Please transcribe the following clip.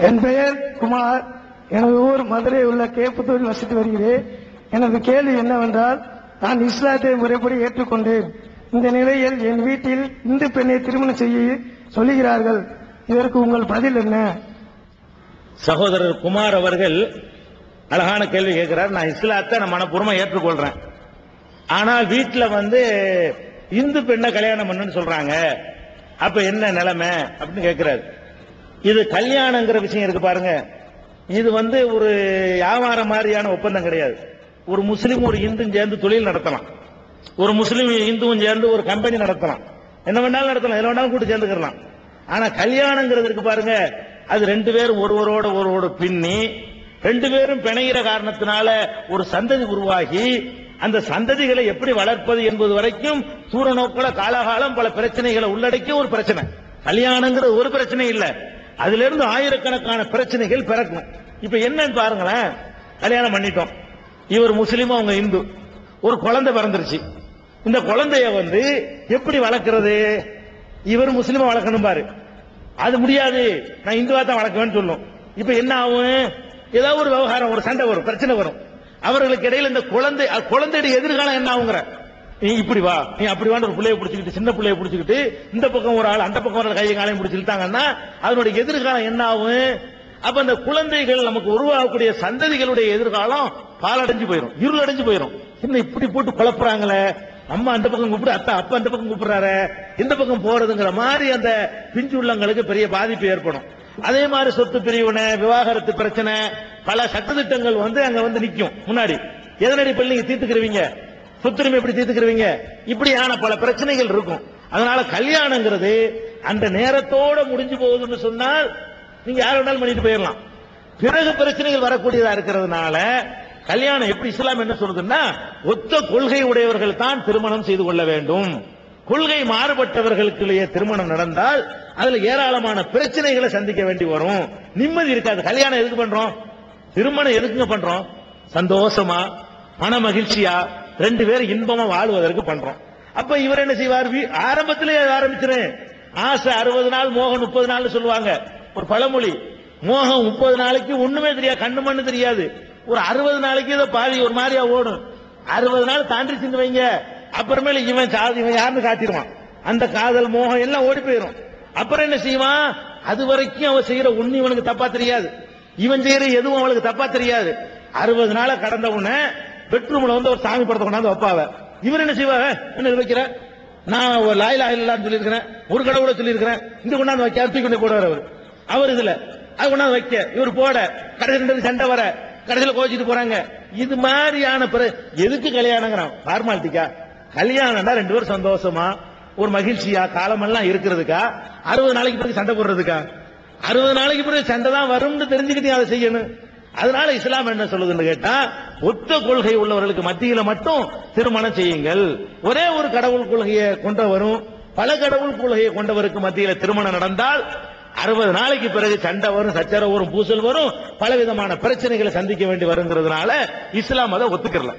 என் பெயர் குமார். எனது ஊர் மதுரை உள்ள கேப்புத்தூரில் வசித்து வருகிறேன். எனது கேள்வி என்னவென்றால் நான் இஸ்லாத்தை முறைப்படி ஏற்றுக்கொண்டேன். இந்த நிலையில் என் வீட்டில் இந்து பெண்ணை திருமணம் செய்ய சொல்லுகிறார்கள். இதற்கு உங்கள் பதில் என்ன? சகோதரர் குமார் அவர்கள் அழகான கேள்வி கேட்கிறார். நான் இஸ்லாத்தை நான் மனப்பூர்வமா ஏற்றுக்கொள்றேன். ஆனால் வீட்டுல வந்து இந்து பெண்ணை கல்யாணம் பண்ணுன்னு சொல்றாங்க. அப்ப என்ன நிலைமை? அப்படின்னு கேட்கிறாரு. இது கல்யாணங்கிற விஷயம் இருக்கு பாருங்க. இது வந்து ஒரு வியாபாரம் மாதிரியான ஒப்பந்தம் கிடையாது. ஒரு முஸ்லீம் ஒரு இந்தும் சேர்ந்து தொழில் நடத்தலாம். ஒரு முஸ்லீம் இந்துவும் சேர்ந்து ஒரு கம்பெனி நடத்தலாம். என்ன வேணாலும் நடத்தலாம். எதுல வேணாலும் கூட்டு சேர்ந்துக்கலாம். ஆனா கல்யாணங்கிறது இருக்கு பாருங்க. அது ரெண்டு பேரும் ஒருவரோட ஒருவரோட பின்னி ரெண்டு பேரும் பிணைகிற காரணத்தினால ஒரு சந்ததி உருவாகி அந்த சந்ததிகளை எப்படி வளர்ப்பது என்பது வரைக்கும் சூரநோக்குல காலகாலம் பல பிரச்சனைகளை உள்ளடக்கிய ஒரு பிரச்சனை. கல்யாணங்கிறது ஒரு பிரச்சனை இல்லை. அதுல இருந்து ஆயிரக்கணக்கான பிரச்சனைகள் பிறக்கும். இப்ப என்னன்னு பாருங்களேன். கல்யாணம் பண்ணிட்டோம். இவர் முஸ்லீம் அவங்க இந்து. ஒரு குழந்தை பிறந்துருச்சு. இந்த குழந்தைய வந்து எப்படி வளர்க்கறது? இவர் முஸ்லீமா வளர்க்கணும் பாரு. அது முடியாது. நான் இந்துவா தான் வளர்க்குவேன்னு சொல்லும். இப்ப என்ன ஆகும்? ஏதாவது ஒரு விவகாரம் ஒரு சண்டை வரும் பிரச்சனை வரும். அவர்களுக்கு இடையில இந்த குழந்தை குழந்தையுடைய எதிர்காலம் என்ன ஆகுங்கிற நீ இப்படி வா. நீ அப்படி வான்னு ஒரு பிள்ளைய பிடிச்சிக்கிட்டு சின்ன பிள்ளைய பிடிச்சிக்கிட்டு இந்த பக்கம் ஒரு ஆள் அந்த பக்கம் ஒரு ஆள் கையை காலையும் பிடிச்சிருந்தாங்கன்னா அதனுடைய எதிர்காலம் என்ன ஆகும்? அப்ப அந்த குழந்தைகள் நமக்கு உருவாகக்கூடிய சந்ததிகளுடைய எதிர்காலம் பாலடைஞ்சு போயிடும் இருள் அடைஞ்சு போயிடும் என்ன இப்படி போட்டு குழப்புறாங்களே? அம்மா அந்த பக்கம் கூப்பிடு அத்தா அப்பா அந்த பக்கம் கூப்பிடுறாரு. இந்த பக்கம் போறதுங்கிற மாதிரி அந்த பிஞ்சு உள்ளங்களுக்கு பெரிய பாதிப்பு ஏற்படும். அதே மாதிரி சொத்து பிரிவினை விவாகரத்து பிரச்சனை பல சட்டத்திட்டங்கள் வந்து அங்க வந்து நிற்கும் முன்னாடி எதனடி பள்ளி நீங்க தீர்த்துக்கிறவீங்க? சொத்துரிமை எப்படி தீர்த்துக்கிறவீங்க இப்படியான பல பிரச்சனைகள் இருக்கும். அதனால கல்யாணங்கிறது அந்த நேரத்தோட முடிஞ்சு போகுதுன்னு சொன்னால் நீங்க யார் வேணாலும் பண்ணிட்டு போயிடலாம். பிறகு பிரச்சனைகள் வரக்கூடியதா இருக்கிறதுனால கல்யாணம் எப்படி இஸ்லாம் என்ன சொல்றதுன்னா ஒத்த கொள்கை உடையவர்கள் தான் திருமணம் செய்து கொள்ள வேண்டும். கொள்கை மாறுபட்டவர்களுக்குள்ளேயே திருமணம் நடந்தால் அதுல ஏராளமான பிரச்சனைகளை சந்திக்க வேண்டி வரும். நிம்மதி இருக்காது. கல்யாணம் எதுக்கு பண்றோம்? திருமணம் எதுக்குங்க பண்றோம்? சந்தோஷமா? மன மகிழ்ச்சியா? ரெண்டு பேரும் இன்பமா வாழ்வதற்கு பண்றோம். அப்ப இவர் என்ன செய்வார்? ஆரம்பத்திலே ஆரம்பிச்சிரு ஆசை அறுபது நாள் மோகம் முப்பது நாள் சொல்லுவாங்க. ஒரு பழமொழி. மோகம் முப்பது நாளைக்கு ஒண்ணுமே தெரியாது கண்ணு மண்ணு தெரியாது. ஒரு அறுபது நாளைக்கு இதை பாதி ஒரு மாதிரியா ஓடும். அறுபது நாள் தாண்டிச்சுன்னு வைங்க. அப்புறமேல இவன் சாதி இவன் யாருன்னு காட்டிடுவான். அந்த காதல் மோகம் எல்லாம் ஓடி போயிடும் அப்புறம் என்ன செய்வான்? அது வரைக்கும் அவன் செய்யற ஒண்ணு இவனுக்கு தப்பா தெரியாது. இவன் செய்யற எதுவும் அவளுக்கு தப்பா தெரியாது. அறுபது நாள கடந்த உடனே பெட்ரூம்ல வந்து ஒரு சாமி படத்தை கொண்டாந்து வைப்பாவ. இவர் என்ன செய்வாங்க என்ன வைக்கிற? நான் ஒரு லாயிலா இல்லான்னு சொல்லியிருக்கிறேன். ஒரு கடவுளை சொல்லியிருக்கிறேன். இந்த கொண்டாந்து வைக்க தூக்கி கொண்டு கூட அவர். அவர் இதுல. அது கொண்டாந்து வைக்க. இவர் போட. கடைசி ரெண்டு பேரும் சண்டை வர. கடைசியில கோச்சிட்டு போறாங்க. இது மாதிரியான பிற எதுக்கு கல்யாணங்கிறான்? ஃபார்மாலிட்டிக்கா கல்யாணம்னா ரெண்டு பேரும் சந்தோஷமா? ஒரு மகிழ்ச்சியா? காலமெல்லாம் இருக்கிறதுக்கா? அறுபது நாளைக்கு பிறகு சண்டை போடுறதுக்கா? அறுபது நாளைக்கு பிறகு சண்டை தான் வரும்னு தெரிஞ்சுக்கிட்டு அதை செய்யணும். அதனால இஸ்லாம் என்ன சொல்லுதுன்னு கேட்டா ஒத்த கொள்கை உள்ளவர்களுக்கு மத்தியில மட்டும் திருமணம் செய்யுங்கள். ஒரே ஒரு கடவுள் கொள்கையை கொண்டவரும் பல கடவுள் கொள்கையை கொண்டவருக்கு மத்தியில திருமணம் நடந்தால் அறுபது நாளைக்கு பிறகு சண்டை வரும் சச்சரவு வரும் பூசல் வரும் பல விதமான பிரச்சனைகளை சந்திக்க வேண்டி வருங்கிறதுனால இஸ்லாம் அதை ஒத்துக்கிறல.